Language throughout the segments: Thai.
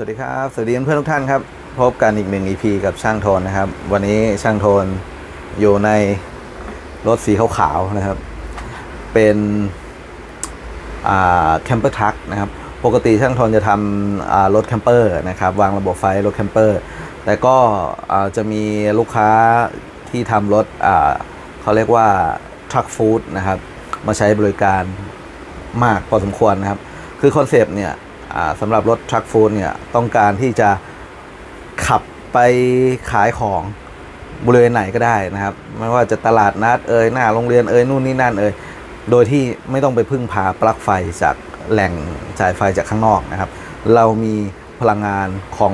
สวัสดีครับ สวัสดีเพื่อนทุกท่านครับ พบกันอีกหนึ่ง EP กับช่างโทนนะครับ วันนี้ช่างโทนอยู่ในรถสีขาวๆนะครับ เป็นแคมเปอร์ทักนะครับ ปกติช่างโทนจะทำรถแคมเปอร์นะครับ วางระบบไฟรถแคมเปอร์ แต่ก็จะมีลูกค้าที่ทำรถเขาเรียกว่าทรัคฟู้ดนะครับ มาใช้บริการมากพอสมควรนะครับ คือคอนเซปต์เนี่ย สำหรับรถทรัคฟู้ดเนี่ยต้องการที่จะขับไปขายของบริเวณไหนก็ได้นะครับ ไม่ว่าจะตลาดนัดเอ่ยหน้าโรงเรียนเอ่ยนู่นนี่นั่นเอ่ยโดยที่ไม่ต้องไปพึ่งพาปลั๊กไฟจากแหล่งจ่ายไฟจากข้างนอกนะครับ เรามีพลังงานของ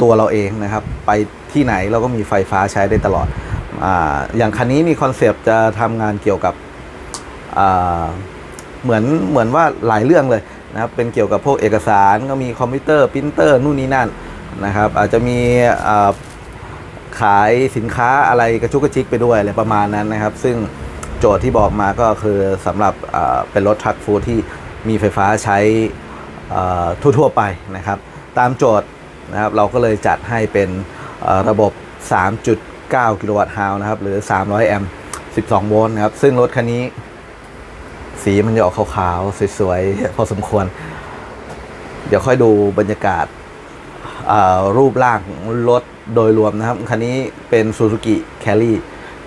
ตัวเราเองนะครับ ไปที่ไหนเราก็มีไฟฟ้าใช้ได้ตลอดออย่างคันนี้มีคอนเซปต์จะทำงานเกี่ยวกับเหมือนเหมือนว่าหลายเรื่องเลย นะครับเป็นเกี่ยวกับพวกเอกสารก็มีคอมพิวเตอร์ปรินเตอร์นู่นนี่นั่นนะครับ อาจจะมีขายสินค้าอะไรกระชุกกระชิกไปด้วยอะไรประมาณนั้นนะครับ ซึ่งโจทย์ที่บอกมาก็คือสำหรับเป็นรถทรัคฟู้ดที่มีไฟฟ้าใช้อ่าทั่วๆไปนะครับ ตามโจทย์นะครับเราก็เลยจัดให้เป็นระบบ 3.9 กิโลวัตต์ฮาวนะครับ หรือ 300 แอมป์ 12 โวลต์นะครับ ซึ่งรถคันนี้ สีมันจะออกขาวๆ สวยๆ พอสมควร เดี๋ยวค่อยดูบรรยากาศรูปร่างรถโดยรวมนะครับ คันนี้เป็น Suzuki Carry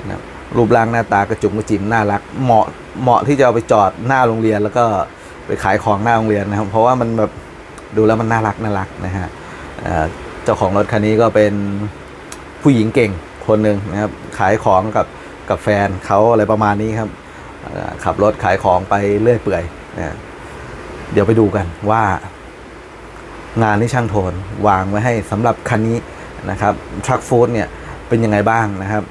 นะร,รูปร่างหน้าตากระจุกกระจิ๋มน่ารัก เหมาะเหมาะที่จะเอาไปจอดหน้าโรงเรียน แล้วก็ไปขายของหน้าโรงเรียนนะครับ เพราะว่ามันแบบดูแล้วมันน่ารักน่ารักนะฮะเจ้าของรถคันนี้ก็เป็นผู้หญิงเก่งคนหนึ่งนะครับขายของกับกับแฟนเขาอะไรประมาณนี้ครับ ขับรถขายของไปเรื่อยเปื่อยนะเดี๋ยวไปดูกันว่างานที่ช่างโทนวางไว้ให้สำหรับคันนี้นะครับทรัคฟู้ดเนี่ยเป็นยังไงบ้างนะครับ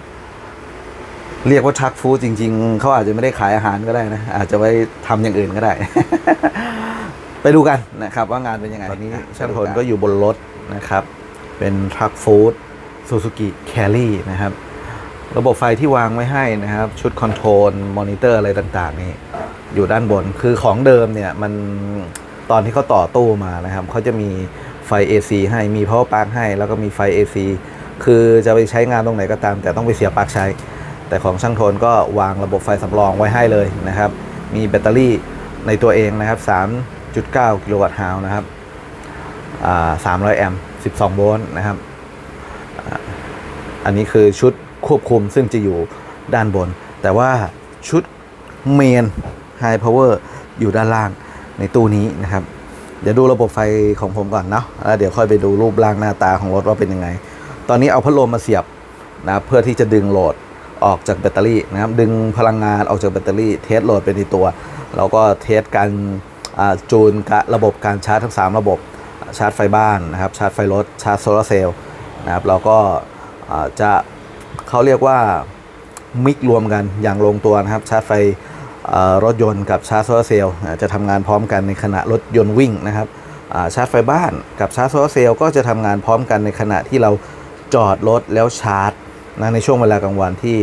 เรียกว่าทรัคฟู้ดจริง ๆ เขาอาจจะไม่ได้ขายอาหารก็ได้นะ อาจจะไว้ทำอย่างอื่นก็ได้ ไปดูกันนะครับว่างานเป็นยังไงตอนนี้ช่างโทนก็อยู่บนรถนะครับ เป็นทรัคฟู้ดซูซูกิแคลรี่นะครับ ระบบไฟที่วางไว้ให้นะครับ ชุดคอนโทรลมอนิเตอร์อะไรต่างๆ นี่อยู่ด้านบนคือของเดิมเนี่ยมันตอนที่เขาต่อตู้มานะครับเขาจะมีไฟ AC ให้มี power plug ให้ แล้วก็มีไฟ AC คือจะไปใช้งานตรงไหนก็ตาม แต่ต้องไปเสียปลั๊กใช้ แต่ของช่างโทนก็วางระบบไฟสำรองไว้ให้เลยนะครับ มีแบตเตอรี่ในตัวเองนะครับ 3.9 กิโลวัตต์ฮาวนะครับ300 แอมป์ 12 โวลต์นะครับ อันนี้คือชุด ควบคุมซึ่งจะอยู่ด้านบน แต่ว่าชุดเมน High Power อยู่ด้านล่างในตู้นี้นะครับ เดี๋ยวดูระบบไฟของผมก่อนเนาะแล้วเดี๋ยวค่อยไปดูรูปร่างหน้าตาของรถว่าเป็นยังไง ตอนนี้เอาพัดลมมาเสียบนะเพื่อที่จะดึงโหลดออกจากแบตเตอรี่นะครับ ดึงพลังงานออกจากแบตเตอรี่ เทสโหลดไปในตัว แล้วก็เทสการจูนระบบการชาร์จทั้ง 3 ระบบชาร์จไฟบ้านนะครับ ชาร์จไฟรถ ชาร์จโซลาร์เซลล์นะครับ แล้วก็จะ เขาเรียกว่ามิกรวมกันอย่างลงตัวนะครับ ชาร์จไฟรถยนต์กับชาร์จโซลาร์เซลล์จะทำงานพร้อมกันในขณะรถยนต์วิ่งนะครับชาร์จไฟบ้านกับชาร์จโซลาร์เซลล์ก็จะทำงานพร้อมกันในขณะที่เราจอดรถแล้วชาร์จนะในช่วงเวลากลางวันที่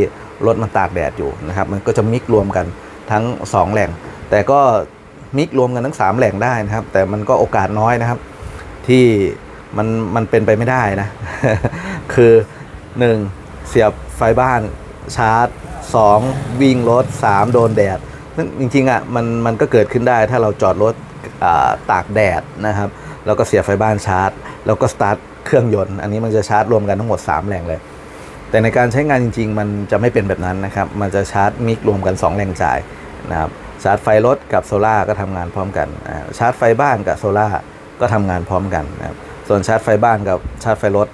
รถมันตากแดดอยู่นะครับ มันก็จะมิกรวมกันทั้ง 2 แหล่ง แต่ก็มิกรวมกันทั้ง 3 แหล่งได้นะครับ แต่มันก็โอกาสน้อยนะครับ ที่มันมันเป็นไปไม่ได้นะ คือ 1. เสียบไฟบ้านชาร์จ 2. วิ่งรถ 3. โดนแดดซึ่งจริงๆอะมันมันก็เกิดขึ้นได้ถ้าเราจอดรถตากแดดนะครับแล้วก็เสียบไฟบ้านชาร์จ แล้วก็สตาร์ทเครื่องยนต์ อันนี้มันจะชาร์จรวมกันทั้งหมด 3 แหล่งเลย แต่ในการใช้งานจริง ๆ มันจะไม่เป็นแบบนั้นนะครับ มันจะชาร์จมิกรวมกัน 2 แหล่งจ่ายนะครับชาร์จไฟรถกับโซล่าร์ก็ทำงานพร้อมกัน ชาร์จไฟบ้านกับโซล่าร์ก็ทำงานพร้อมกันนะครับส่วนชาร์จไฟบ้านกับชาร์จไฟรถ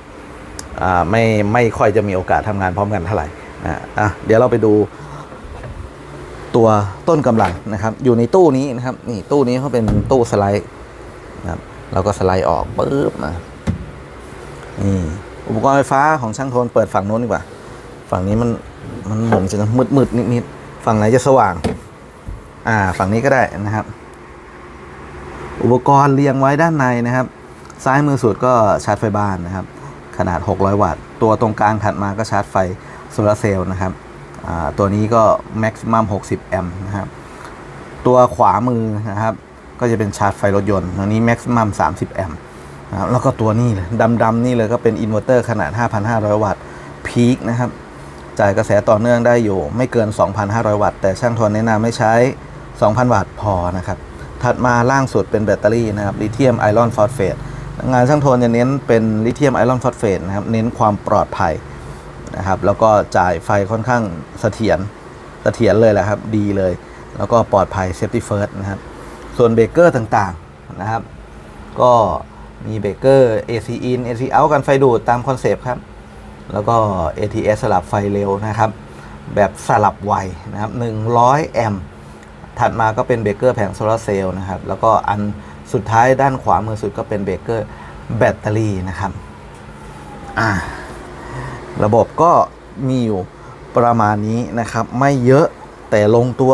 ไม่ไม่ค่อยจะมีโอกาสทำงานพร้อมกันเท่าไหร่นะอะเดี๋ยวเราไปดูตัวต้นกำลังนะครับ อยู่ในตู้นี้นะครับนี่ตู้นี้เขาเป็นตู้สไลด์นะครับเราก็สไลด์ออกปุ๊บมานี่อุปกรณ์ไฟฟ้าของช่างโทนเปิดฝั่งโน้นดีกว่า ฝั่งนี้มันมันหม่งจะมืดมืดนิดนิดๆฝั่งไหนจะสว่าง อ่า ฝั่งนี้ก็ได้นะครับ อุปกรณ์เรียงไว้ด้านในนะครับ ซ้ายมือสุดก็ชาร์จไฟบ้านนะครับ ขนาด 600 วัตต์ ตัวตรงกลางถัดมาก็ชาร์จไฟโซลาร์เซลล์นะครับตัวนี้ก็แม็กซิมัม60 แอมป์นะครับตัวขวามือนะครับก็จะเป็นชาร์จไฟรถยนต์ตัวนี้แม็กซิมัม30 แอมป์นะครับแล้วก็ตัวนี้เลยดำๆนี่เลยก็เป็นอินเวอร์เตอร์ขนาด 5,500 วัตต์พีคนะครับจ่ายกระแสต่อเนื่องได้อยู่ไม่เกิน 2,500 วัตต์ แต่ช่างทวนแนะนำให้ใช้ 2,000 วัตต์พอนะครับ ถัดมาล่างสุดเป็นแบตเตอรี่นะครับลิเธียมไอรอนฟอสเฟต งานช่างโทนจะเน้นเป็นลิเธียมไอรอนฟอสเฟตนะครับ เน้นความปลอดภัยนะครับ แล้วก็จ่ายไฟค่อนข้างเสถียร เสถียรเลยแหละครับ ดีเลย แล้วก็ปลอดภัยเซฟตี้เฟิร์สนะครับ ส่วนเบรกเกอร์ต่างๆนะครับ ก็มีเบรกเกอร์ AC in AC out กันไฟดูดตามคอนเซปต์ครับ แล้วก็ ATS สลับไฟเร็วนะครับ แบบสลับไวนะครับ 100 แอมป์ ถัดมาก็เป็นเบรกเกอร์แผงโซลาร์เซลล์นะครับ แล้วก็อัน สุดท้ายด้านขวามือสุดก็เป็นเบรกเกอร์แบตเตอรี่นะครับอ่าระบบก็มีอยู่ประมาณนี้นะครับ ไม่เยอะแต่ลงตัว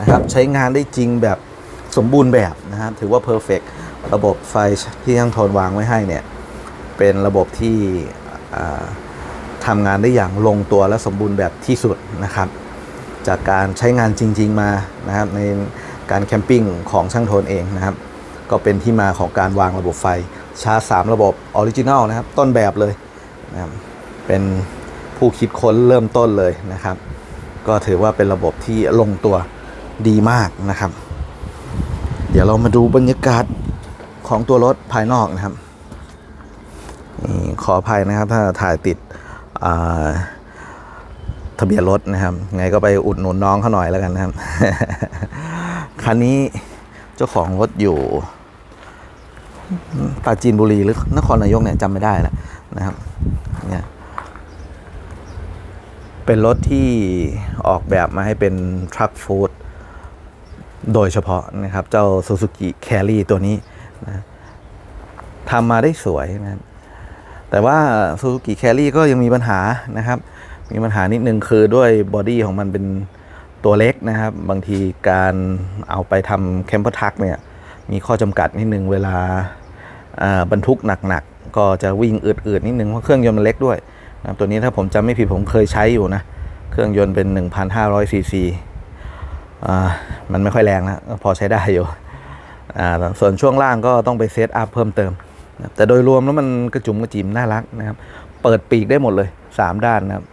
นะครับ ใช้งานได้จริงแบบสมบูรณ์แบบนะครับถือว่าเพอร์เฟกระบบไฟที่ช่างโทนวางไว้ให้เนี่ย เป็นระบบที่ทำงานได้อย่างลงตัวและสมบูรณ์แบบที่สุดนะครับ จากการใช้งานจริง ๆมานะครับในการแคมปิ้งของช่างโทนเองนะครับ ก็เป็นที่มาของการวางระบบไฟชาร์จ3ระบบออริจินัลนะครับ ต้นแบบเลยนะครับเป็นผู้คิดค้นเริ่มต้นเลยนะครับ ก็ถือว่าเป็นระบบที่ลงตัวดีมากนะครับ เดี๋ยวเรามาดูบรรยากาศของตัวรถภายนอกนะครับขออภัยนะครับ ถ้าถ่ายติดทะเบียนรถนะครับ ไงก็ไปอุดหนุนน้องเขาหน่อยแล้วกันนะครับ คันนี้เจ้าของรถอยู่ ปราจีนบุรีหรือนครนายกเนี่ยจำไม่ได้แล้วนะครับเนี่ยเป็นรถที่ออกแบบมาให้เป็นทรัคฟู้ดโดยเฉพาะนะครับ เจ้า Suzuki Carry ตัวนี้นะทำมาได้สวยนะแต่ว่า Suzuki Carry ก็ยังมีปัญหานะครับ มีปัญหานิดนึงคือด้วยบอดี้ของมันเป็นตัวเล็กนะครับ บางทีการเอาไปทำแคมเปอร์ทักเนี่ย มีข้อจำกัดนิดนึงเวลาบรรทุกหนักๆก็จะวิ่งอืดๆนิดนึงเพราะเครื่องยนต์มันเล็กด้วยนะครับตัวนี้ถ้าผมจำไม่ผิดผมเคยใช้อยู่นะ เครื่องยนต์เป็น 1,500ซีซีมันไม่ค่อยแรงนะก็พอใช้ได้อยู่ส่วนช่วงล่างก็ต้องไปเซตอัพเพิ่มเติมนะแต่โดยรวมแล้วมันกระจุมกระจิมน่ารักนะครับ เปิดปีกได้หมดเลย 3 ด้านนะครับ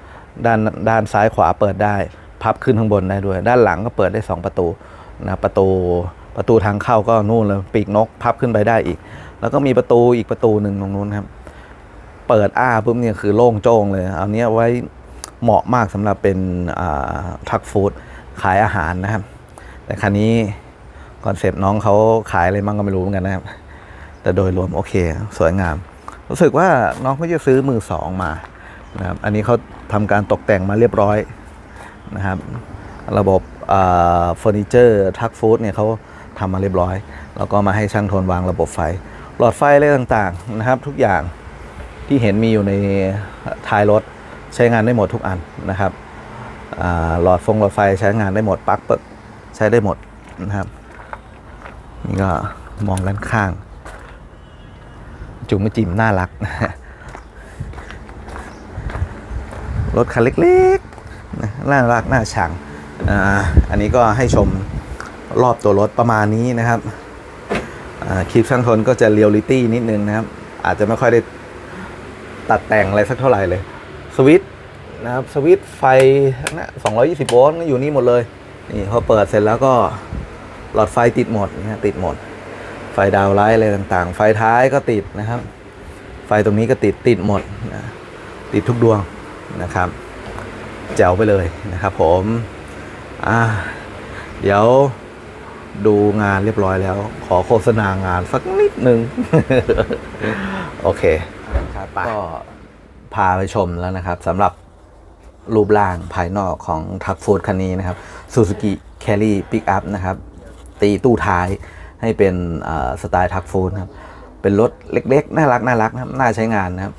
ด้านด้านซ้ายขวาเปิดได้ พับขึ้นข้างบนได้ด้วย ด้านหลังก็เปิดได้ 2 ประตูนะประตู ประตูทางเข้าก็นู่นเลยปีกนกพับขึ้นไปได้อีก แล้วก็มีประตูอีกประตูหนึ่งตรงนู้นครับ เปิดอ้าปุ๊บเนี่ยคือโล่งโจ้งเลยเอาเนี้ยไว้เหมาะมากสำหรับเป็นทักฟู้ดขายอาหารนะครับ แต่คันนี้คอนเซปต์น้องเขาขายอะไรมั่งก็ไม่รู้เหมือนกันนะครับ แต่โดยรวมโอเค สวยงาม รู้สึกว่าน้องเขาจะซื้อมือสองมานะครับอันนี้เขาทำการตกแต่งมาเรียบร้อยนะครับ ระบบเฟอร์นิเจอร์ทักฟู้ดเนี่ยเขา ทำมาเรียบร้อย แล้วก็มาให้ช่างทนวางระบบไฟ หลอดไฟอะไรต่างๆนะครับ ทุกอย่างที่เห็นมีอยู่ในท้ายรถใช้งานได้หมดทุกอันนะครับหลอดฟงหลอดไฟใช้งานได้หมดปลั๊กเปิดใช้ได้หมดนะครับนี่ก็มองด้านข้าง จุ๋มจิ๋มน่ารัก รถคันเล็กๆน่ารักน่าชังออันนี้ก็ให้ชม รอบตัวรถประมาณนี้นะครับคลิปช่างทนก็จะเรียลลิตี้นิดนึงนะครับ อาจจะไม่ค่อยได้ตัดแต่งอะไรสักเท่าไหร่เลย สวิตช์นะครับสวิตช์ไฟนะ220 โวลต์อยู่นี่หมดเลย นี่พอเปิดเสร็จแล้วก็หลอดไฟติดหมดนะติดหมด ไฟดาวไลท์อะไรต่างๆ ไฟท้ายก็ติดนะครับ ไฟตรงนี้ก็ติดติดหมดนะติดทุกดวงนะครับ แจ๋วไปเลยนะครับผม อ่า เดี๋ยว ดูงานเรียบร้อยแล้ว ขอโฆษณางานสักนิดนึง โอเคครับก็พาไปชมแล้วนะครับสำหรับรูปร่างภายนอกของทักฟูดคันนี้นะครับ Suzuki Carry Pickup นะครับ ตีตู้ท้ายให้เป็นอ่าสไตล์ทักฟูดครับเป็นรถเล็ก ๆ น่ารักน่ารักนะครับน่าใช้งานนะครับ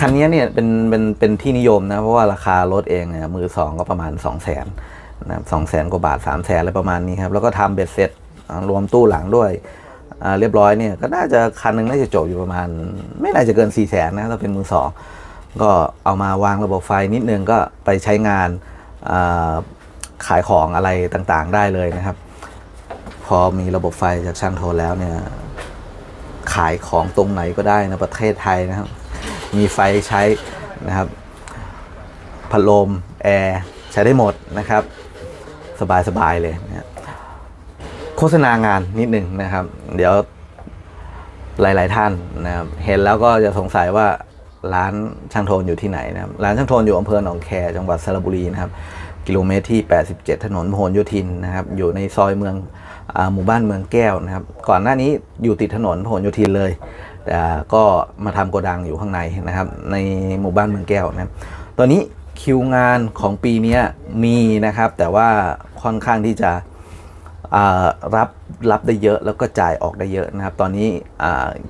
คันนี้เนี่ยเป็นเป็นเป็นที่นิยมนะ เพราะว่าราคารถเองเนี่ยมือสองก็ประมาณ 2 0 0แส นะครับสองแสนกว่าบาท3 0 0แสนอะไรประมาณนี้ครับแล้วก็ทำเบ็ดเสร็จรวมตู้หลังด้วยเรียบร้อยเนี่ยก็น่าจะคันหนึงน่าจะจบอยู่ประมาณ ไม่น่าจะเกิน4 0 0แสนนะถ้าเป็นมือสองก็เอามาวางระบบไฟนิดนึงก็ไปใช้งานขายของอะไรต่างๆได้เลยนะครับ พอมีระบบไฟจากช่างโทนแล้วเนี่ยขายของตรงไหนก็ได้นะประเทศไทยนะครับ มีไฟใช้นะครับพัดลมแอร์ใช้ได้หมดนะครับ สบายๆเลยนะโฆษณางานนิดหนึ่งนะครับ เดี๋ยวหลาย ๆ ท่านนะครับเห็นแล้วก็จะสงสัยว่าร้านช่างโทนอยู่ที่ไหนนะครับร้านช่างโทนอยู่อำเภอหนองแคจังหวัดสระบุรีนะครับ กิโลเมตรที่ 87 ถนนพหลโยธินนะครับ อยู่ในซอยเมืองอหมู่บ้านเมืองแก้วนะครับ ก่อนหน้านี้อยู่ติดถนนพหลโยธินเลยแต่ก็มาทำโกดังอยู่ข้างในนะครับ ในหมู่บ้านเมืองแก้วนะครับตอนนี้ คิวงานของปีนี้มีนะครับ แต่ว่าค่อนข้างที่จะรับรับได้เยอะแล้วก็จ่ายออกได้เยอะนะครับ ตอนนี้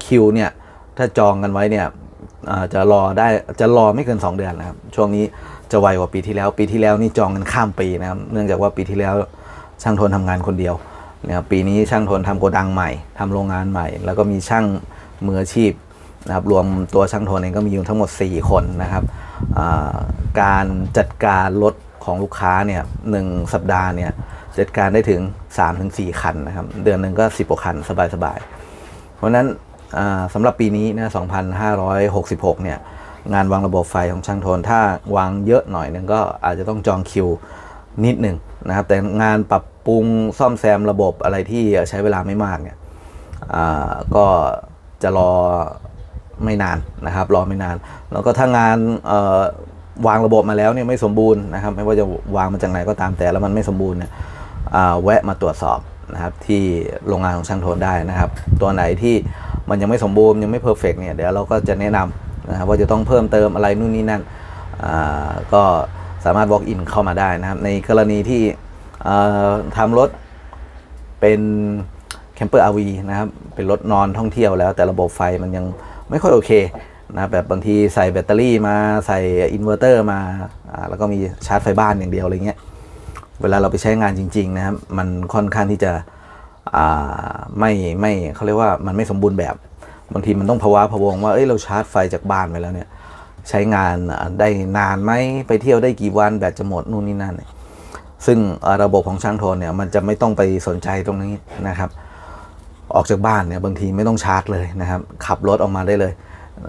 คิวเนี่ยถ้าจองกันไว้เนี่ยจะรอได้จะรอไม่เกิน 2 เดือนนะครับ ช่วงนี้จะไวกว่าปีที่แล้ว ปีที่แล้วนี่จองกันข้ามปีนะครับ เนื่องจากว่าปีที่แล้วช่างทนทำงานคนเดียวนะครับปีนี้ช่างทนทำโกดังใหม่ทำโรงงานใหม่ แล้วก็มีช่างมืออาชีพนะครับรวมตัวช่างทนเองก็มีอยู่ทั้งหมด 4 คนนะครับ การจัดการรถของลูกค้าเนี่ยหนึ่งสัปดาห์เนี่ยจัดการได้ถึง 3-4 คันนะครับ เดือนหนึ่งก็ 10กว่าคันสบายๆ เพราะฉะนั้นสำหรับปีนี้นะ2566 เนี่ย งานวางระบบไฟของช่างโทน ถ้าวางเยอะหน่อยนึงก็อาจจะต้องจองคิวนิดหนึ่งนะครับ แต่งานปรับปรุงซ่อมแซมระบบอะไรที่ใช้เวลาไม่มากเนี่ยก็จะรอ ไม่นานนะครับ รอไม่นาน แล้วก็ถ้างานวางระบบมาแล้วเนี่ยไม่สมบูรณ์นะครับ ไม่ว่าจะวางมาจากไหนก็ตามแต่แล้วมันไม่สมบูรณ์เนี่ยแวะมาตรวจสอบนะครับที่โรงงานของช่างโทนได้นะครับ ตัวไหนที่มันยังไม่สมบูรณ์ยังไม่เพอร์เฟกเนี่ยเดี๋ยวเราก็จะแนะนำนะครับว่าจะต้องเพิ่มเติมอะไรนู่นนี่นั่นอ่าก็สามารถ walk in เข้ามาได้นะครับ ในกรณีที่อ่าทำรถเป็นแคมเปอร์ RV นะครับ เป็นรถนอนท่องเที่ยวแล้วแต่ระบบไฟมันยัง ไม่ค่อยโอเคนะแบบบางทีใส่แบตเตอรี่มาใส่อินเวอร์เตอร์มาแล้วก็มีชาร์จไฟบ้านอย่างเดียวอะไรเงี้ยเวลาเราไปใช้งานจริงๆนะครับมันค่อนข้างที่จะไม่ไม่เขาเรียกว่ามันไม่สมบูรณ์แบบ บางทีมันต้องภาวะพวงว่าเอ้ยเราชาร์จไฟจากบ้านไปแล้วเนี่ยใช้งานได้นานไหมไปเที่ยวได้กี่วันแบตจะหมดนู่นนี่นั่นซึ่งระบบของช่างโทนเนี่ยมันจะไม่ต้องไปสนใจตรงนี้นะครับ ออกจากบ้านเนี่ยบางทีไม่ต้องชาร์จเลยนะครับขับรถออกมาได้เลย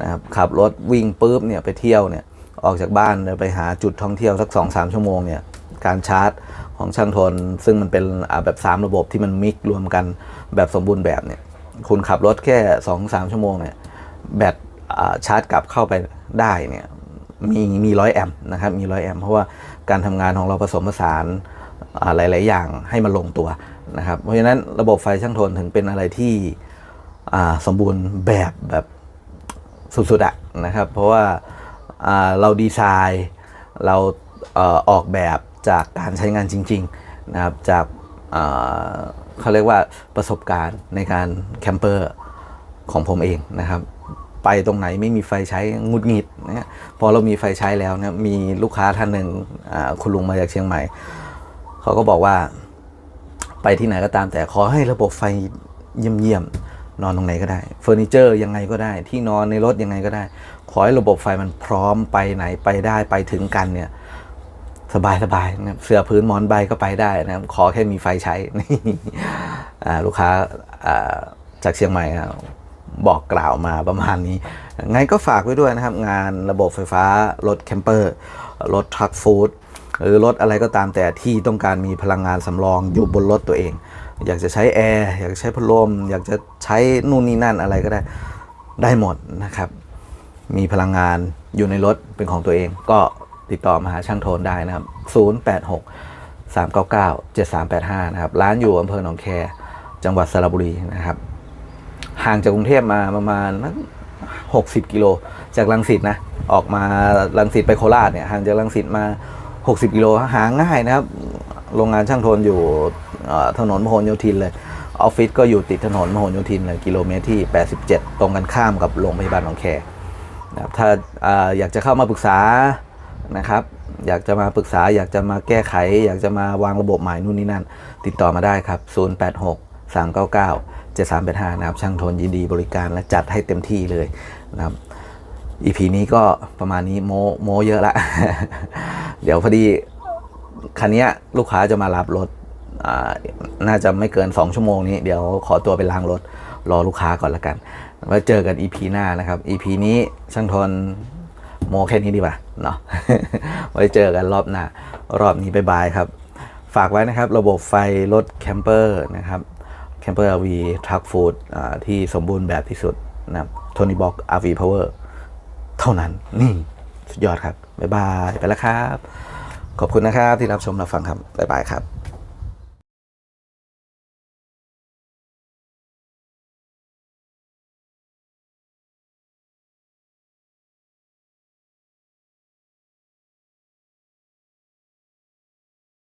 นะครับขับรถวิ่งปุ๊บเนี่ยไปเที่ยวเนี่ยออกจากบ้านไปหาจุดท่องเที่ยวสัก2อสชั่วโมงเนี่ยการชาร์จของช่างทน ซึ่งมันเป็นแบบ 3 ระบบที่มันมิกรวมกันแบบสมบูรณ์แบบเนี่ยคุณขับรถแค่2อสชั่วโมงเนี่ยแบตชาร์จกลับเข้าไปได้เนี่ยมีมีร้อยแอมป์นะครับมีร้อยแอมป์เพราะว่าการทำงานของเราผสมผสานหลาย ๆ อย่างให้มันลงตัว นะครับ เพราะฉะนั้นระบบไฟช่างทนถึงเป็นอะไรที่สมบูรณ์แบบแบบสุดๆอะนะครับ เพราะว่าเราดีไซน์เราออกแบบจากการใช้งานจริงๆนะครับจากเขาเรียกว่าประสบการณ์ในการแคมเปอร์ของผมเองนะครับ ไปตรงไหนไม่มีไฟใช้งุดหงิดนะพอเรามีไฟใช้แล้วนะมีลูกค้าท่านหนึ่งคุณลุงมาจากเชียงใหม่ เขาก็บอกว่า ไปที่ไหนก็ตามแต่ขอให้ระบบไฟเยี่ยมๆนอนตรงไหนก็ได้เฟอร์นิเจอร์ยังไงก็ได้ ที่นอนในรถยังไงก็ได้ ขอให้ระบบไฟมันพร้อมไปไหนไปได้ไปถึงกันเนี่ยสบายสบายนะเสื้อพื้นหมอนใบก็ไปได้นะขอแค่มีไฟใช้ลูกค้าจากเชียงใหม่บอกกล่าวมาประมาณนี้ ไงก็ฝากไว้ด้วยนะครับ งานระบบไฟฟ้ารถแคมเปอร์ รถทรัคฟู้ด หรือรถอะไรก็ตามแต่ที่ต้องการมีพลังงานสำรองอยู่บนรถตัวเอง อยากจะใช้แอร์อยากจะใช้พัดลมอยากจะใช้นู่นนี่นั่นอะไรก็ได้ได้หมดนะครับ มีพลังงานอยู่ในรถเป็นของตัวเอง ก็ติดต่อมาหาช่างโทนได้นะครับ 086 399 7385 นะครับ ร้านอยู่อำเภอหนองแค จังหวัดสระบุรีนะครับ ห่างจากกรุงเทพมาประมาณนัก60 กิโล จากลังสิตนะ ออกมาลังสิตไปโคราชเนี่ย ห่างจากลังสิตมา 60กิโลหาง่ายนะครับ โรงงานช่างโทนอยู่ถนนมโหนโยธินเลยออฟฟิศก็อยู่ติดถนนมโหนโยธินเลยกิโลเมตรที่ 87 ตรงกันข้ามกับโรงพยาบาลหนองแคนะครับถ้าออยากจะเข้ามาปรึกษานะครับ อยากจะมาปรึกษา อยากจะมาแก้ไข อยากจะมาวางระบบใหม่นู่นนี่นั่น ติดต่อมาได้ครับ 086 399 7385 นะครับ ช่างทนยินดีบริการและจัดให้เต็มที่เลยนะครับ EP นี้ก็ประมาณนี้โมโมเยอะละ เดี๋ยวพอดีคันนี้ลูกค้าจะมารับรถน่าจะไม่เกิน 2 ชั่วโมงนี้ เดี๋ยวขอตัวไปล้างรถ รอลูกค้าก่อนละกันไว้เจอกัน EP หน้านะครับ EP นี้ช่างทนโมแค่นี้ดีกว่าเนาะไว้เจอกันรอบหน้ารอบนี้บายบายครับ ฝากไว้นะครับ ระบบไฟรถแคมเปอร์นะครับแคมเปอร์ RV Truck Food ที่สมบูรณ์แบบที่สุดนะครับโทนี่บอก RV Power เท่านั้นนี่สุดยอดครับบ๊ายบายไปแล้วครับ ขอบคุณนะครับที่รับชมรับฟังครับบ๊ายบายครับ